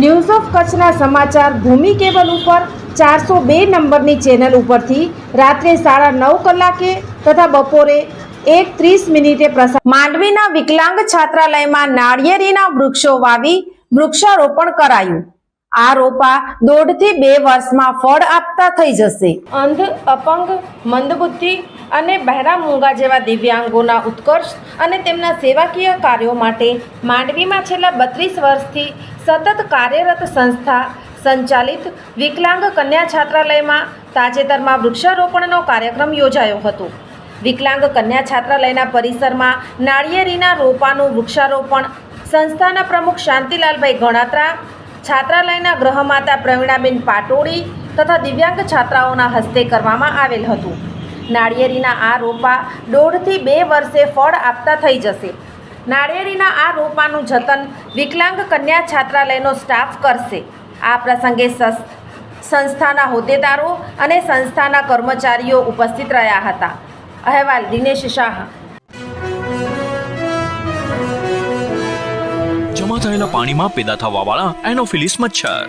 News of કચ્છના સમાચાર ભૂમિ cable ઉપર ચારસો બે નંબરની ચેનલ ઉપરથી રાત્રે સાડા નવ કલાકે તથા બપોરે એક ત્રીસ મિનિટે પ્રસાર માંડવીના વિકલાંગ છાત્રાલયમાં નાળિયેરીના વૃક્ષો વાવી વૃક્ષારોપણ કરાયું. આ રોપા દોઢથી બે વર્ષમાં ફળ આપતા થઈ જશે. અંધ, અપંગ, મંદબુદ્ધિ અને બહેરા મૂંગા જેવા દિવ્યાંગોના ઉત્કર્ષ અને તેમના સેવાકીય કાર્યો માટે માંડવીમાં છેલ્લા બત્રીસ વર્ષથી સતત કાર્યરત સંસ્થા સંચાલિત વિકલાંગ કન્યા છાત્રાલયમાં તાજેતરમાં વૃક્ષારોપણનો કાર્યક્રમ યોજાયો હતો. વિકલાંગ કન્યા છાત્રાલયના પરિસરમાં નાળિયેરીના રોપાનું વૃક્ષારોપણ, સંસ્થાના પ્રમુખ શાંતિલાલભાઈ ગણાત્રા, છાત્રાલયના ગ્રહમાતા પ્રવીણાબેન પાટોળી તથા દિવ્યાંગ છાત્રાઓના હસ્તે કરવામાં આવેલ હતું. નાળિયેરીના આ રોપા દોઢથી બે વર્ષે ફળ આપતા થઈ જશે. નાળિયેરીના આ રોપાનું જતન વિકલાંગ કન્યા છાત્રાલયનો સ્ટાફ કરશે. આ પ્રસંગે સસ- સંસ્થાના હોદ્દેદારો અને સંસ્થાના કર્મચારીઓ ઉપસ્થિત રહ્યા હતા. અહેવાલ દિનેશ શાહ. જમા થયેલા પાણીમાં પેદા થવાવાળા એનોફિલિસ મચ્છર.